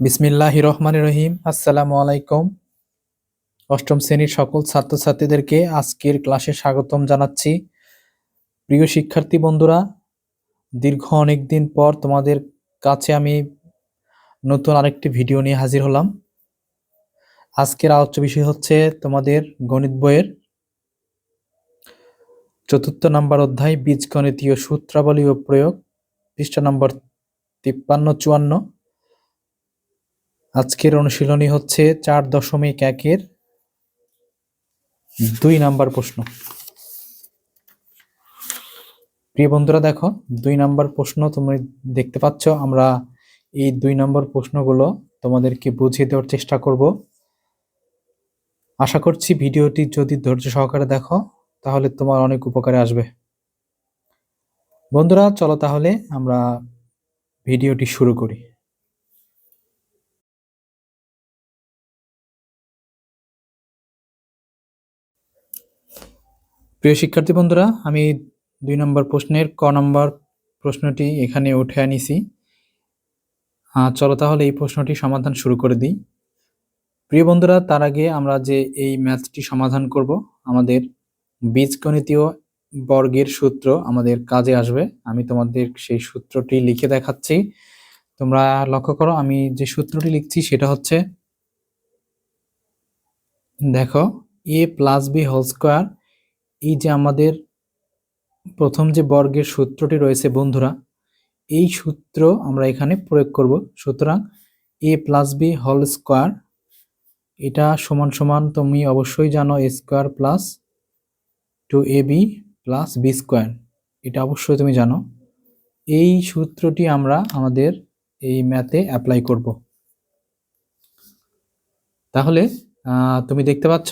বিসমিল্লাহ রহমান রহিম আসসালামু আলাইকুম। অষ্টম শ্রেণির সকল ছাত্রছাত্রীদেরকে আজকের ক্লাসে স্বাগতম জানাচ্ছি। প্রিয় শিক্ষার্থী বন্ধুরা, দীর্ঘ অনেক দিন পর তোমাদের কাছে আমি নতুন আরেকটি ভিডিও নিয়ে হাজির হলাম। আজকের আলোচ্য বিষয় হচ্ছে তোমাদের গণিত বইয়ের চতুর্থ নম্বর অধ্যায়, বীজগণিতীয় সূত্রাবলী ও প্রয়োগ, পৃষ্ঠা নম্বর তিপ্পান্ন চুয়ান্ন। আজকের অনুশীলনী হচ্ছে চার দশমিক একের দুই নাম্বার প্রশ্ন। প্রিয় বন্ধুরা, দেখো, দুই নাম্বার প্রশ্ন তুমি দেখতে পাচ্ছ। আমরা এই দুই নম্বর প্রশ্নগুলো তোমাদেরকে বুঝিয়ে দেওয়ার চেষ্টা করব। আশা করছি ভিডিওটি যদি ধৈর্য সহকারে দেখো, তাহলে তোমার অনেক উপকারে আসবে। বন্ধুরা, চলো তাহলে আমরা ভিডিওটি শুরু করি। প্রিয় শিক্ষার্থী বন্ধুরা, আমি দুই নম্বর প্রশ্নের ক নম্বর প্রশ্নটি এখানে উঠে আনিছি। চলো তাহলে এই প্রশ্নটি সমাধান শুরু করে দিই। প্রিয় বন্ধুরা, তার আগে আমরা যে এই ম্যাথটি সমাধান করব, আমাদের বীজগণিতীয় বর্গের সূত্র আমাদের কাজে আসবে। আমি তোমাদের সেই সূত্রটি লিখে দেখাচ্ছি। তোমরা লক্ষ্য করো, আমি যে সূত্রটি লিখছি সেটা হচ্ছে, দেখো A plus B whole square এই যে আমাদের প্রথম যে বর্গের সূত্রটি রয়েছে বন্ধুরা, এই সূত্র আমরা এখানে প্রয়োগ করব। সুতরাং A plus B whole square এটা সমান সমান তুমি অবশ্যই জানো A square plus two A B plus B square এটা অবশ্যই তুমি জানো। এই সূত্রটি আমরা আমাদের এই ম্যাথে অ্যাপ্লাই করব। তাহলে তুমি দেখতে পাচ্ছ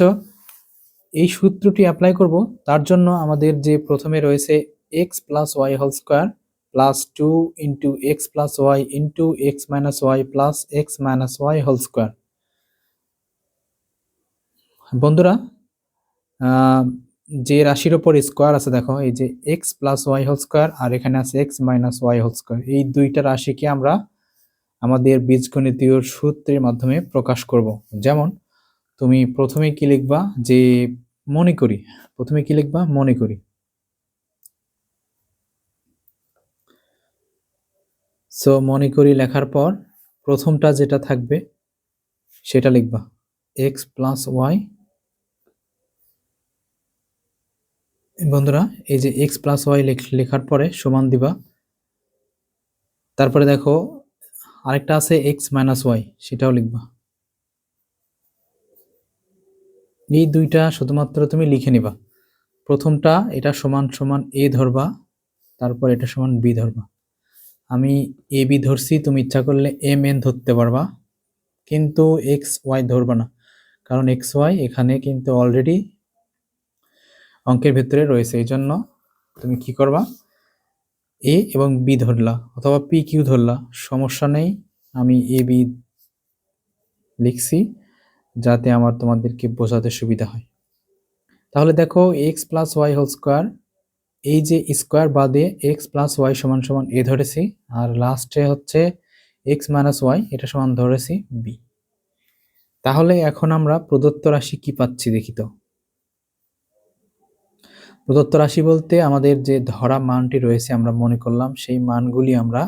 এই সূত্রটি অ্যাপ্লাই করব, তার জন্য আমাদের যে প্রথমে রয়েছে X plus Y whole square plus two into X plus Y into X minus Y plus X minus Y whole square বন্ধুরা যে রাশির ওপর স্কোয়ার আছে দেখো, এই যে X plus Y whole square আর এখানে আছে X minus Y whole square এই দুইটা রাশিকে আমরা আমাদের বীজগণিতীয় সূত্রের মাধ্যমে প্রকাশ করব। যেমন তুমি প্রথমে কি লিখবা? যে মনে করি। প্রথমে কি লিখবা? মনে করি। সো মনে করি লেখার পর প্রথমটা যেটা থাকবে, সেটা লিখবা। এক্স প্লাস ওয়াই বন্ধুরা, এই যে এক্স প্লাস ওয়াই লেখার পরে সমান দিবা। তারপরে দেখো, আরেকটা আছে এক্স মাইনাস ওয়াই সেটাও লিখবা। এই দুইটা শুধুমাত্র তুমি লিখে নিবা। প্রথমটা এটা সমান সমান এ ধরবা, তারপর এটা সমান বি ধরবা। আমি এ, বি ধরছি, তুমি ইচ্ছা করলে এম, এন ধরতে পারবা, কিন্তু এক্স, ওয়াই ধরবা না। কারণ এক্স, ওয়াই এখানে কিন্তু অলরেডি অঙ্কের ভেতরে রয়েছে, এই জন্য তুমি কি করবা? এ এবং বি ধরলা, অথবা পি, কিউ ধরলা, সমস্যা নেই, আমি এ, বি লিখছি। যাতে আমার তোমাদেরকে বোঝাতে সুবিধা হয়। তাহলে দেখো X plus Y whole square এই যে স্কোয়ার বাদে এক্স প্লাস ওয়াই সমান সমান এ ধরেছি, আর লাস্টে হচ্ছে এক্স মাইনাস ওয়াই এটা সমান ধরেছি বি তাহলে এখন আমরা প্রদত্ত রাশি কি পাচ্ছি দেখি তো। প্রদত্ত রাশি বলতে আমাদের যে ধরা মানটি রয়েছে আমরা মনে করলাম, সেই মানগুলি আমরা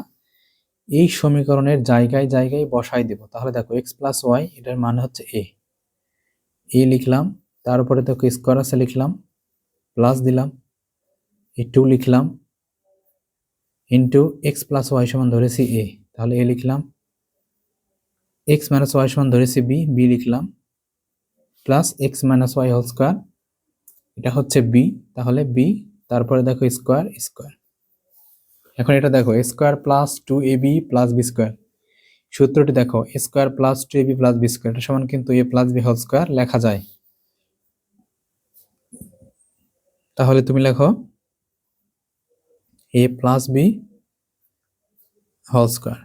এই সমীকরণের জায়গায় জায়গায় বসাই দেব। তাহলে দেখো এক্স প্লাস ওয়াই এটার মান হচ্ছে এ এ লিখলাম, তারপরে দেখো স্কোয়ার আছে লিখলাম প্লাস দিলাম, এই টু লিখলাম ইন্টু এক্স প্লাস ওয়াই সমান ধরেছি এ তাহলে এ লিখলাম এক্স মাইনাস ওয়াই সমান ধরেছি বি বি লিখলাম plus X minus Y whole square এটা হচ্ছে বি তাহলে বি তারপরে দেখো স্কোয়ার স্কোয়ার এখন এটা দেখো square plus two A B plus B square সূত্রটি দেখো square plus two A B plus B square এটা সমান কিন্তু A plus B whole square লেখা যায়। তাহলে তুমি লেখো A plus B whole square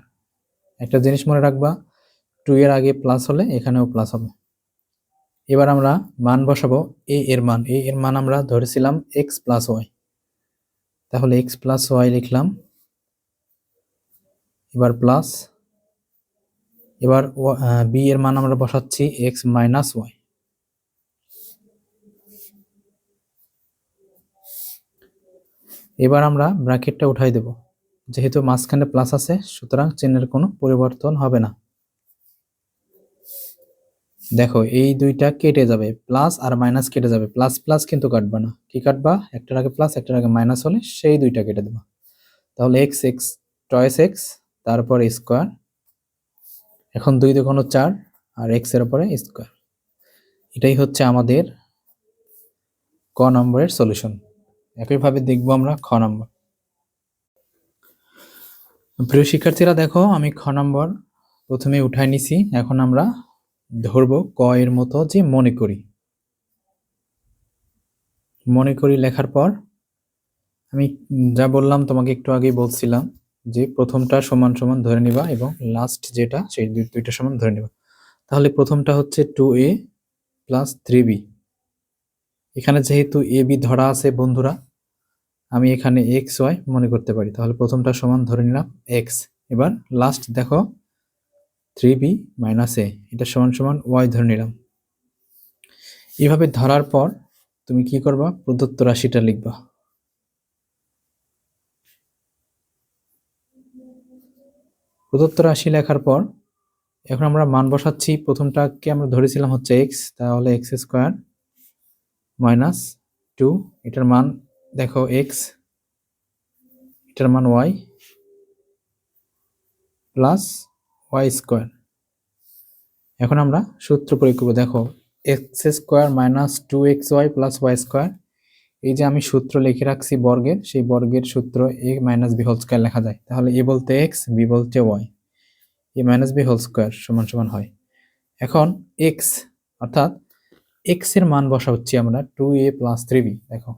একটা জিনিস মনে রাখবা টু এর আগে প্লাস হলে এখানেও প্লাস হবে। এবার আমরা মান বসাবো এ এর মান এ এর মান আমরা ধরেছিলাম এক্স প্লাস ওয়াই তাহলে এক্স প্লাস ওয়াই লিখলাম, এবার প্লাস এবার বি এর মান আমরা বসাচ্ছি এক্স মাইনাস ওয়াই এবার আমরা ব্র্যাকেটটা উঠাই দেব। যেহেতু মাঝখানে প্লাস আছে, সুতরাং চিহ্নের কোনো পরিবর্তন হবে না। দেখো, এই দুইটা কেটে যাবে। প্লাস আর মাইনাস কেটে যাবে। প্লাস প্লাস কিন্তু কাটবা না। কি কাটবা? একটার আগে প্লাস একটার আগে মাইনাস হলে সেই দুইটা কেটে দেবা। তাহলে এক্স এক্স টয়েস এক্স তারপর স্কোয়ার এখন দুই দুগুণ চার আর এক্সের উপরে স্কোয়ার। এটাই হচ্ছে আমাদের ক নম্বরের সলিউশন। একইভাবে দেখব আমরা খ নম্বর। প্রিয় শিক্ষার্থীরা, দেখো আমি খ নম্বর প্রথমে উঠাই নিছি। এখন আমরা ধরবো ক এর মতো যে মনে করি। মনে করি লেখার পর আমি যা বললাম তোমাকে একটু আগেই বলছিলাম। যে প্রথমটা সমান সমান ধরে নিবা এবং লাস্ট যেটা, সেই দুইটা সমান ধরে নিবা। তাহলে প্রথমটা হচ্ছে two A plus three B এখানে যেহেতু এ বি ধরা আছে, বন্ধুরা, আমি এখানে এক্স ওয়াই মনে করতে পারি। তাহলে প্রথমটা সমান ধরে নিলাম এক্স এবার লাস্ট দেখো থ্রি বি মাইনাস এ এটা সমান সমান ওয়াই ধরে নিলাম। এভাবে ধরার পর তুমি কি করবা? প্রদত্ত রাশিটা লিখবা। প্রদত্ত রাশি লেখার পর এখন আমরা মান বসাচ্ছি। প্রথমটাকে আমরা ধরেছিলাম হচ্ছে এক্স তাহলে এক্স স্কোয়ার মাইনাস টু এটার মান দেখো এক্স এটার মান ওয়াই প্লাস ওয়াই স্কোয়ার এখন আমরা সূত্র প্রয়োগ করব। দেখো X square minus two X Y plus Y square এই যে আমি সূত্র লিখে রাখছি বর্গের, সেই বর্গের সূত্র A minus B whole square লেখা যায়। তাহলে এ বলতে এক্স বি বলতে Y A minus B whole square সমান সমান হয়। এখন এক্স অর্থাৎ এক্সের মান বসা হচ্ছে আমরা two a plus three b দেখো।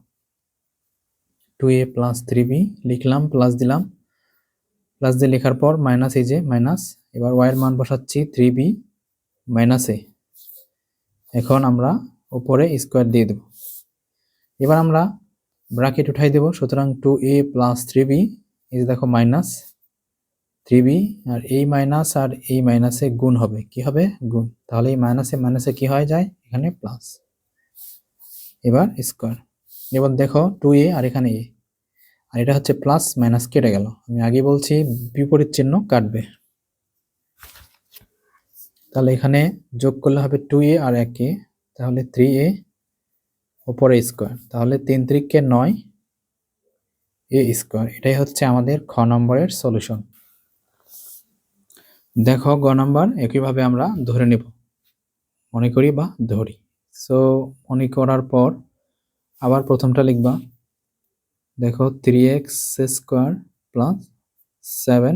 Two a plus three b লিখলাম প্লাস দিলাম। প্লাস দিয়ে লেখার পর মাইনাস এই যে মাইনাস এবার ওয়াইয়ের মান বসাচ্ছি থ্রি বি মাইনাস এ এখন আমরা উপরে স্কোয়ার দিয়ে দেব। এবার আমরা ব্রাকেট উঠাই দেব, সুতরাং two a plus three b এই যে দেখো মাইনাস থ্রি বি আর এই মাইনাস আর এই মাইনাসে গুণ হবে। কি হবে? গুণ। তাহলে এই মাইনাসে মাইনাসে কি হয়ে যায়? এখানে প্লাস এবার স্কোয়ার এবার দেখো টু এ আর এখানে এ আর এটা হচ্ছে প্লাস মাইনাস কেটে গেল। আমি আগে বলছি, বিপরীত চিহ্ন কাটবে। তাহলে এখানে যোগ করলে হবে টু এ আর এক এ তাহলে থ্রি এ ওপরে স্কোয়ার। তাহলে তিন ত্রিককে নয়, এ স্কোয়ার। এটাই হচ্ছে আমাদের খ নম্বরের সলিউশন। দেখো গ নম্বর, একইভাবে আমরা ধরে নেব। মনে করি বা ধরি। সো মনে করার পর আবার প্রথমটা লিখবা। দেখো three x square plus seven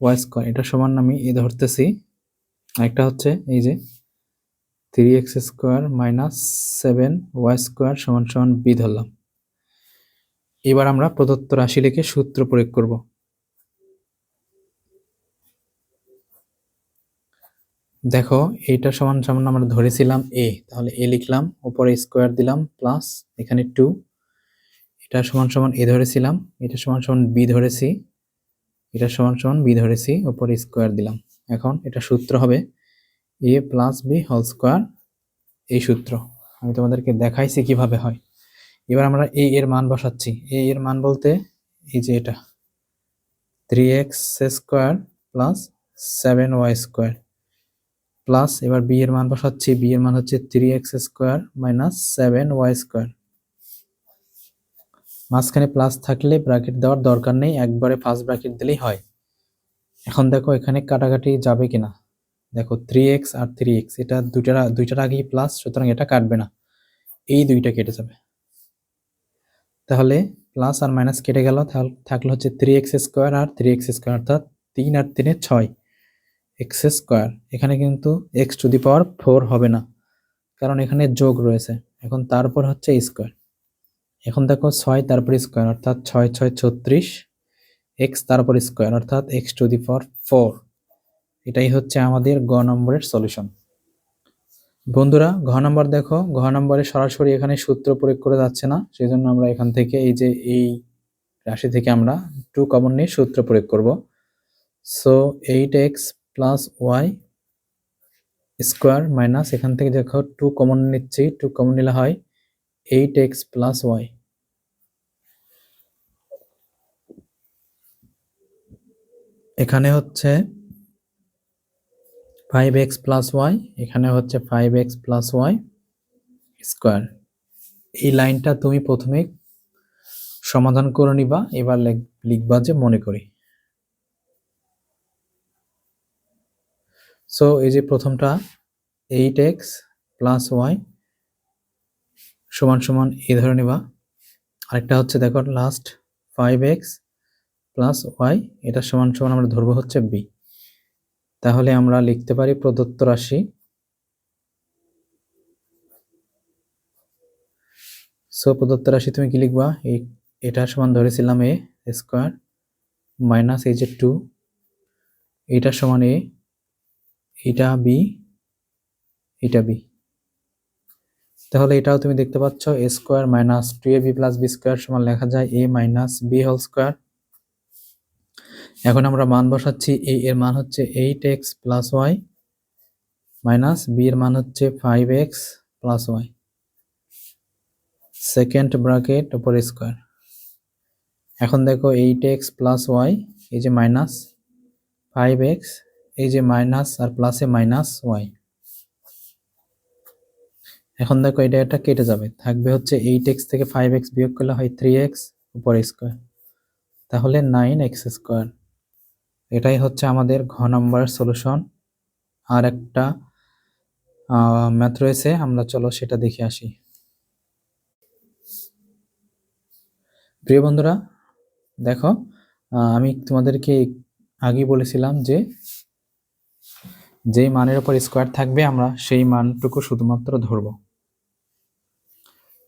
y square এটা সমান আমি এ ধরতেছি। আরেকটা হচ্ছে এই যে three x square minus seven y square সমান সমান বি ধরলাম। এবার আমরা প্রদত্ত রাশি লিখে সূত্র প্রয়োগ করব। দেখো, এইটা সমান সমান আমরা ধরেছিলাম এ তাহলে এ লিখলাম, উপরে স্কোয়ার দিলাম প্লাস এখানে টু এটা সমান সমান এ ধরেছিলাম, এটা সমান সমান বি ধরেছি, এটা সমান সমান বি ধরেছি, উপরে স্কোয়ার দিলাম। এখন এটা সূত্র হবে a plus b whole square এই সূত্র। আমি তোমাদেরকে দেখাইছি কীভাবে হয়। এবার আমরা এ এর মান বসাচ্ছি। এ এর মান বলতে এই যে এটা। Three x square plus seven y square plus এবার বি এর মান বসাচ্ছি। বি এর মান হচ্ছে three x square minus seven y square মাঝখানে প্লাস থাকলে ব্র্যাকেট দেওয়ার দরকার নেই। একবারে ফার্স্ট ব্র্যাকেট দিলেই হয়। এখন দেখো এখানে কাটাকাটি যাবে কিনা। দেখো থ্রি এক্স আর থ্রি এক্স এটা দুইটার দুইটার আগেই প্লাস সুতরাং এটা কাটবে না। এই দুইটা কেটে যাবে। তাহলে প্লাস আর মাইনাস কেটে গেল তাহলে থাকল হচ্ছে থ্রি এক্স স্কোয়ার আর থ্রি এক্স স্কোয়ার অর্থাৎ তিন আর তিনে ছয় এক্স স্কোয়ার এখানে কিন্তু x to the power four হবে না, কারণ এখানে যোগ রয়েছে। এখন তারপর হচ্ছে স্কোয়ার এখন দেখো ছয় তারপর স্কোয়ার অর্থাৎ ছয় ছয়, ছত্রিশ এক্স তারপর স্কোয়ার অর্থাৎ x to the power four এটাই হচ্ছে আমাদের গ নম্বরের সলিউশন বন্ধুরা, ঘ নম্বর দেখো, ঘ নম্বরে সরাসরি এখানে সূত্র প্রয়োগ করে যাচ্ছে না সেই জন্য আমরা এখান থেকে এই যে এই রাশি থেকে আমরা টু কমন নিয়ে সূত্র প্রয়োগ করব। So eight x plus y square minus এখান থেকে দেখো টু কমন নিচ্ছি টু কমন নিলে হয় এইট এক্স প্লাস ওয়াই এখানে হচ্ছে ফাইভ এক্স প্লাস ওয়াই এখানে হচ্ছে five x plus y square এই লাইনটা তুমি প্রথমে সমাধান করে নিবা, এবার লেখ- লিখবা যে মনে করি। সো এই যে প্রথমটা এইট এক্স প্লাস ওয়াই সমান সমান এ ধরে নিবা। আরেকটা হচ্ছে দেখো last five x plus y এটা সমান সমান আমরা ধরবো হচ্ছে বি তাহলে আমরা লিখতে পারি প্রদত্ত রাশি। সো প্রদত্ত রাশি তুমি কি লিখবা? এটা সমান ধরেছিলাম এ স্কোয়ার মাইনাস এই যে টু। এটা সমান এ, এটা বি এটা বি। তাহলে এটাও তুমি দেখতে পাচ্ছ, a square minus two a b plus b square সমান লেখা যায় a minus b whole square. এখন আমরা মান বসাচ্ছি এ এর মান হচ্ছে eight x plus y minus b এর মান হচ্ছে five x plus y second bracket ওপর স্কোয়ার এখন দেখো এইট এক্স প্লাস ওয়াই এই যে মাইনাস ফাইভ এক্স এই যে মাইনাস আর প্লাসে মাইনাস ওয়াই এখন দেখো এটা এটা কেটে যাবে, থাকবে হচ্ছে এইট এক্স থেকে ফাইভ এক্স বিয়োগ করলে হয় থ্রি এক্স উপর স্কোয়ার তাহলে নাইন এক্স স্কোয়ার এটাই হচ্ছে আমাদের ঘ নম্বর সলিউশন আর একটা ম্যাথ রয়েছে, আমরা চলো সেটা দেখে আসি। প্রিয় বন্ধুরা, দেখো আমি তোমাদেরকে আগেই বলেছিলাম যে, যেই মানের উপর স্কোয়ার থাকবে, আমরা সেই মানটুকু শুধুমাত্র ধরব।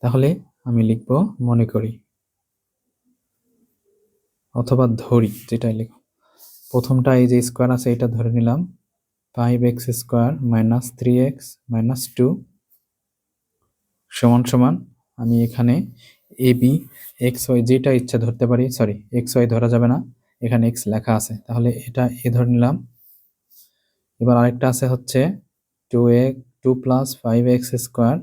তাহলে আমি লিখব মনে করি, অথবা ধরি, যেটাই লিখো। প্রথমটা এই যে স্কোয়ার আছে, এটা ধরে নিলাম। Five x square minus three x minus two সমান সমান আমি এখানে এ বি এক্স ওয়াই যেটা ইচ্ছা ধরতে পারি। সরি এক্স ওয়াই ধরা যাবে না। এখানে এক্স লেখা আছে। তাহলে এটা এ ধরে নিলাম। এবার আরেকটা আছে হচ্ছে two a two plus five x square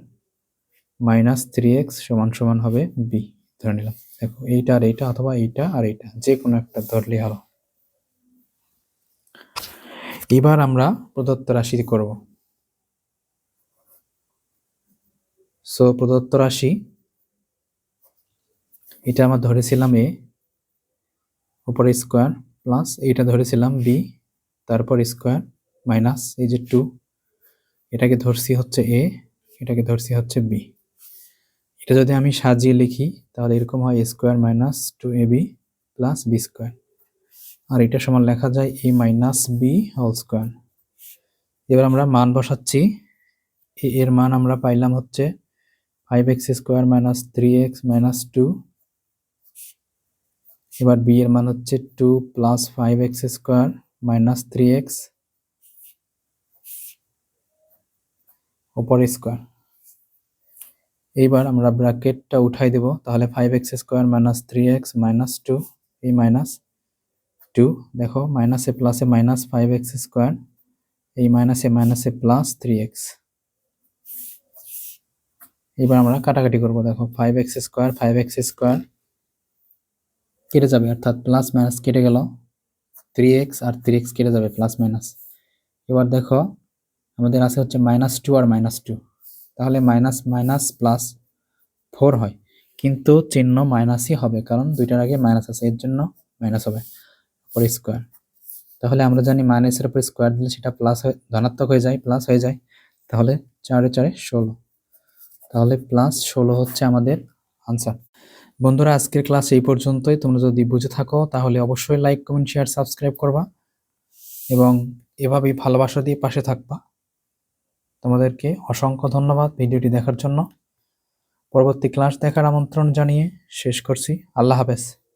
minus three x সমান সমান হবে বি ধরে নিলাম। দেখো, এইটা আর এইটা অথবা এইটা আর এইটা যে কোনো একটা ধরলেই হলো এবার আমরা প্রদত্ত রাশি করব। সো প্রদত্ত রাশি, এটা আমরা ধরেছিলাম এ উপরে স্কোয়ার প্লাস এইটা ধরেছিলাম বি তারপর স্কোয়ার মাইনাস এই যে টু এটাকে ধরছি হচ্ছে এ এটাকে ধরছি হচ্ছে বি এটা যদি আমি সাজিয়ে লিখি, তাহলে এরকম হয় square minus two a b plus b square আর এটা সমান লেখা যায় a minus b whole square এবার আমরা মান বসাচ্ছি। এ, এর মান আমরা পাইলাম হচ্ছে five x square minus three x minus two এবার বি এর মান হচ্ছে two plus five x square minus three x ওপর স্কোয়ার এইবার আমরা ব্র্যাকেটটা উঠাই দেব, তাহলে five x square minus three x minus two এই মাইনাস টু দেখো মাইনাসে প্লাসে মাইনাস ফাইভ এক্স স্কোয়ার এই মাইনাসে মাইনাসে প্লাস থ্রি এক্স এবার আমরা কাটাকাটি করব, দেখো five x square five x square কেটে যাবে, অর্থাৎ প্লাস মাইনাস কেটে গেল থ্রি এক্স আর থ্রি এক্স কেটে যাবে প্লাস মাইনাস এবার দেখো, আমাদের আছে হচ্ছে মাইনাস টু আর মাইনাস টু তাহলে মাইনাস মাইনাস প্লাস ফোর হয়, কিন্তু চিহ্ন মাইনাসই হবে, কারণ দুইটার আগে মাইনাস আছে, এর জন্য মাইনাস হবে। পর স্কোয়ার তাহলে আমরা জানি মাইনাসের উপর স্কোয়ার দিলে সেটা প্লাস হয়ে ধনাত্মক হয়ে যায় প্লাস হয়ে যায়। তাহলে চারে চারে ষোলো। তাহলে প্লাস ষোলো হচ্ছে আমাদের আনসার বন্ধুরা, আজকের ক্লাস এই পর্যন্তই। তোমরা যদি বুঝে থাকো, তাহলে অবশ্যই লাইক কমেন্ট শেয়ার সাবস্ক্রাইব করবা এবং এভাবেই ভালোবাসা দিয়ে পাশে থাকবা। তোমাদেরকে অসংখ্য ধন্যবাদ ভিডিওটি দেখার জন্য। পরবর্তী ক্লাস দেখার আমন্ত্রণ জানিয়ে শেষ করছি। আল্লাহ হাফেজ।